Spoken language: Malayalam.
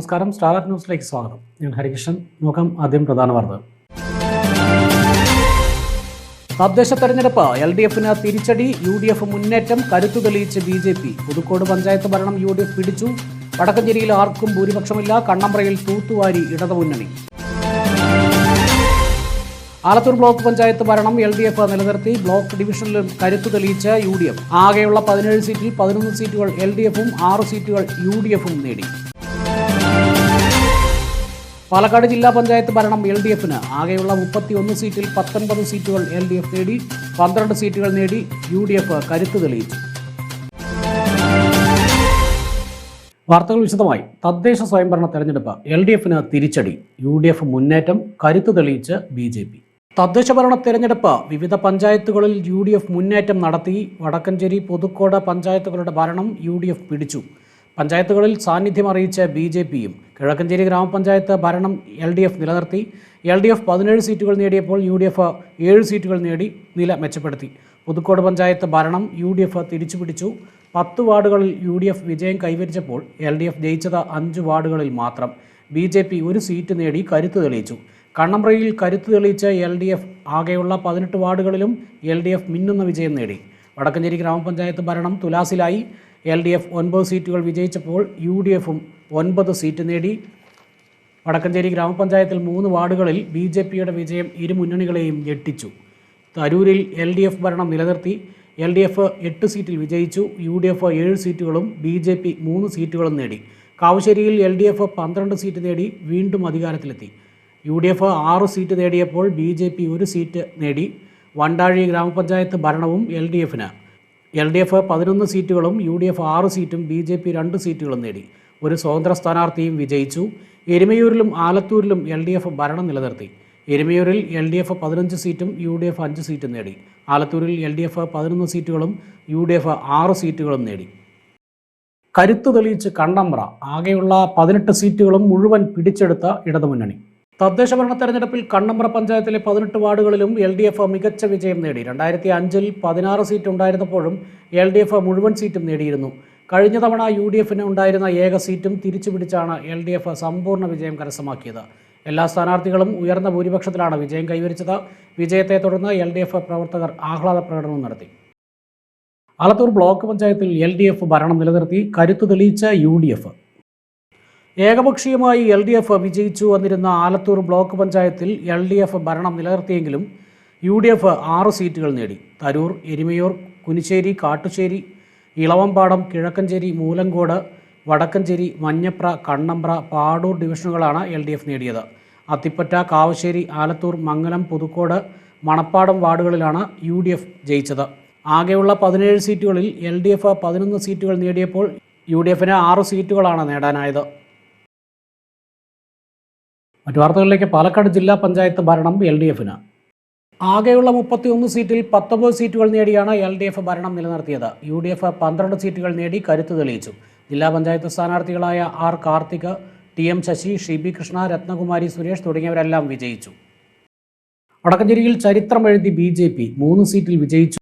നമസ്കാരം. സ്റ്റാർട്ട് ന്യൂസിലേക്ക് സ്വാഗതം. ഞാൻ ഹരികൃഷ്ണൻ. നോക്കാം ആദ്യം പ്രധാന വാർത്ത. തദ്ദേശ തെരഞ്ഞെടുപ്പ്. എൽ ഡി എഫിന് തിരിച്ചടി യു ഡി എഫ് മുന്നേറ്റം കരുത്തു തെളിയിച്ച് B J P Puthukkode panchayat ഭരണം യു ഡി എഫ് പിടിച്ചു. വടക്കഞ്ചേരിയിൽ ആർക്കും ഭൂരിപക്ഷമില്ല. കണ്ണമ്പ്രയിൽ തൂത്തുവാരി ഇടതുമുന്നണി ആലത്തൂർ ബ്ലോക്ക് പഞ്ചായത്ത് ഭരണം എൽ ഡി എഫ് നിലനിർത്തി. ബ്ലോക്ക് ഡിവിഷനിലും കരുത്തു തെളിയിച്ച യു ഡി എഫ് ആകെയുള്ള പതിനേഴ് സീറ്റിൽ പതിനൊന്ന് സീറ്റുകൾ എൽ ഡി എഫും ആറ് സീറ്റുകൾ യു ഡി എഫും നേടി. പാലക്കാട് ജില്ലാ പഞ്ചായത്ത് ഭരണം എൽ ഡി എഫിന്. ആകെയുള്ള മുപ്പത്തിയൊന്ന് സീറ്റിൽ പത്തൊൻപത് സീറ്റുകൾ എൽ ഡി എഫ് നേടി പന്ത്രണ്ട് സീറ്റുകൾ നേടി യു ഡി എഫ് കരുത്ത് തെളിയിച്ചു. വാർത്തകൾ വിശദമായി. തദ്ദേശ സ്വയംഭരണ തെരഞ്ഞെടുപ്പ് എൽ ഡി എഫിന് തിരിച്ചടി. യു ഡി എഫ് മുന്നേറ്റം കരുത്ത് തെളിയിച്ച് ബി ജെ പി. തദ്ദേശ ഭരണ തെരഞ്ഞെടുപ്പ് വിവിധ പഞ്ചായത്തുകളിൽ യു ഡി എഫ് മുന്നേറ്റം നടത്തി വടക്കഞ്ചേരി പുതുക്കോട് പഞ്ചായത്തുകളുടെ ഭരണം യു ഡി എഫ് പിടിച്ചു. പഞ്ചായത്തുകളിൽ സാന്നിധ്യം അറിയിച്ച ബി ജെ പിയും കിഴക്കഞ്ചേരി ഗ്രാമപഞ്ചായത്ത് ഭരണം എൽ ഡി എഫ് നിലനിർത്തി. എൽ ഡി എഫ് പതിനേഴ് സീറ്റുകൾ നേടിയപ്പോൾ യു ഡി എഫ് ഏഴ് സീറ്റുകൾ നേടി നില മെച്ചപ്പെടുത്തി. പുതുക്കോട് പഞ്ചായത്ത് ഭരണം യു ഡി എഫ് തിരിച്ചുപിടിച്ചു. പത്ത് വാർഡുകളിൽ യു ഡി എഫ് വിജയം കൈവരിച്ചപ്പോൾ എൽ ഡി എഫ് ജയിച്ചത് അഞ്ച് വാർഡുകളിൽ മാത്രം. ബി ജെ പി ഒരു സീറ്റ് നേടി കരുത്ത് തെളിയിച്ചു. കണ്ണമ്പ്രയിൽ കരുത്ത് തെളിയിച്ച എൽ ഡി എഫ് ആകെയുള്ള പതിനെട്ട് വാർഡുകളിലും എൽ ഡി എഫ് മിന്നുന്ന വിജയം നേടി. വടക്കഞ്ചേരി ഗ്രാമപഞ്ചായത്ത് ഭരണം തുലാസിലായി. എൽ ഡി എഫ് ഒൻപത് സീറ്റുകൾ വിജയിച്ചപ്പോൾ യു ഡി എഫും ഒൻപത് സീറ്റ് നേടി. വടക്കഞ്ചേരി ഗ്രാമപഞ്ചായത്തിൽ മൂന്ന് വാർഡുകളിൽ ബി ജെ പിയുടെ വിജയം ഇരു മുന്നണികളെയും ഞെട്ടിച്ചു. തരൂരിൽ എൽ ഡി എഫ് ഭരണം നിലനിർത്തി. എൽ ഡി എഫ് എട്ട് സീറ്റിൽ വിജയിച്ചു. യു ഡി എഫ് ഏഴ് സീറ്റുകളും ബി ജെ പി മൂന്ന് സീറ്റുകളും നേടി. കാവശ്ശേരിയിൽ എൽ ഡി എഫ് പന്ത്രണ്ട് സീറ്റ് നേടി. വീണ്ടും അധികാരത്തിലെത്തി. യു ഡി എഫ് ആറ് സീറ്റ് നേടിയപ്പോൾ ബി ജെ പി ഒരു സീറ്റ് നേടി. വണ്ടാഴി ഗ്രാമപഞ്ചായത്ത് ഭരണവും എൽ ഡി എഫിന്. എൽ ഡി എഫ് പതിനൊന്ന് സീറ്റുകളും യു ഡി എഫ് ആറ് സീറ്റും ബി ജെ പി രണ്ട് സീറ്റുകളും നേടി. ഒരു സ്വതന്ത്ര സ്ഥാനാർത്ഥിയും വിജയിച്ചു. എരുമയൂരിലും ആലത്തൂരിലും എൽ ഡി എഫ് ഭരണം നിലനിർത്തി. എരുമയൂരിൽ എൽ ഡി എഫ് പതിനഞ്ച് സീറ്റും യു ഡി എഫ് അഞ്ച് സീറ്റും നേടി. ആലത്തൂരിൽ എൽ ഡി എഫ് പതിനൊന്ന് സീറ്റുകളും യു ഡി എഫ് ആറ് സീറ്റുകളും നേടി. കരുത്തു തെളിയിച്ച് കണ്ടമ്പ്ര ആകെയുള്ള പതിനെട്ട് സീറ്റുകളും മുഴുവൻ പിടിച്ചെടുത്ത ഇടതുമുന്നണി. തദ്ദേശ ഭരണ തെരഞ്ഞെടുപ്പിൽ കണ്ണമ്പ്ര പഞ്ചായത്തിലെ പതിനെട്ട് വാർഡുകളിലും എൽ ഡി എഫ് മികച്ച വിജയം നേടി. രണ്ടായിരത്തി അഞ്ചിൽ പതിനാറ് സീറ്റ് ഉണ്ടായിരുന്നപ്പോഴും എൽ ഡി എഫ് മുഴുവൻ സീറ്റും നേടിയിരുന്നു. കഴിഞ്ഞ തവണ യു ഡി എഫിന് ഉണ്ടായിരുന്ന ഏക സീറ്റും തിരിച്ചു പിടിച്ചാണ് എൽ ഡി എഫ് സമ്പൂർണ വിജയം കരസ്ഥമാക്കിയത്. എല്ലാ സ്ഥാനാർത്ഥികളും ഉയർന്ന ഭൂരിപക്ഷത്തിലാണ് വിജയം കൈവരിച്ചത്. വിജയത്തെ തുടർന്ന് എൽ ഡി എഫ് പ്രവർത്തകർ ആഹ്ലാദ പ്രകടനം നടത്തി. ആലത്തൂർ ബ്ലോക്ക് പഞ്ചായത്തിൽ എൽ ഡി എഫ് ഭരണം നിലനിർത്തി. കരുത്തു തെളിയിച്ച യു ഡി എഫ് ഏകപക്ഷീയമായി എൽ ഡി എഫ് വിജയിച്ചു വന്നിരുന്ന ആലത്തൂർ ബ്ലോക്ക് പഞ്ചായത്തിൽ എൽ ഡി എഫ് ഭരണം നിലനിർത്തിയെങ്കിലും യു ഡി എഫ് ആറ് സീറ്റുകൾ നേടി. തരൂർ എരുമയൂർ കുനിശ്ശേരി കാട്ടുശ്ശേരി ഇളവമ്പാടം കിഴക്കഞ്ചേരി മൂലങ്കോട് വടക്കഞ്ചേരി മഞ്ഞപ്ര കണ്ണമ്പ്ര പാടൂർ ഡിവിഷനുകളാണ് എൽ ഡി എഫ് നേടിയത്. അത്തിപ്പറ്റ കാവശ്ശേരി ആലത്തൂർ മംഗലം പുതുക്കോട് മണപ്പാടം വാർഡുകളിലാണ് യു ഡി എഫ് ജയിച്ചത്. ആകെയുള്ള പതിനേഴ് സീറ്റുകളിൽ എൽ ഡി എഫ് പതിനൊന്ന് സീറ്റുകൾ നേടിയപ്പോൾ യു ഡി എഫിന് ആറ് സീറ്റുകളാണ് നേടാനായത്. മറ്റു വാർത്തകളിലേക്ക് പാലക്കാട് ജില്ലാ പഞ്ചായത്ത് ഭരണം എൽ ഡി എഫിന്. ആകെയുള്ള മുപ്പത്തിയൊന്ന് സീറ്റിൽ പത്തൊമ്പത് സീറ്റുകൾ നേടിയാണ് എൽ ഡി എഫ് ഭരണം നിലനിർത്തിയത്. യു ഡി എഫ് പന്ത്രണ്ട് സീറ്റുകൾ നേടി കരുത്ത് തെളിയിച്ചു. ജില്ലാ panchayat സ്ഥാനാർത്ഥികളായ R Karthik T M Sasi Xi Krishna Ratnakumari Suresh തുടങ്ങിയവരെല്ലാം വിജയിച്ചു. വടക്കഞ്ചേരിയിൽ ചരിത്രം എഴുതി ബി ജെ പി മൂന്ന് സീറ്റിൽ വിജയിച്ചു.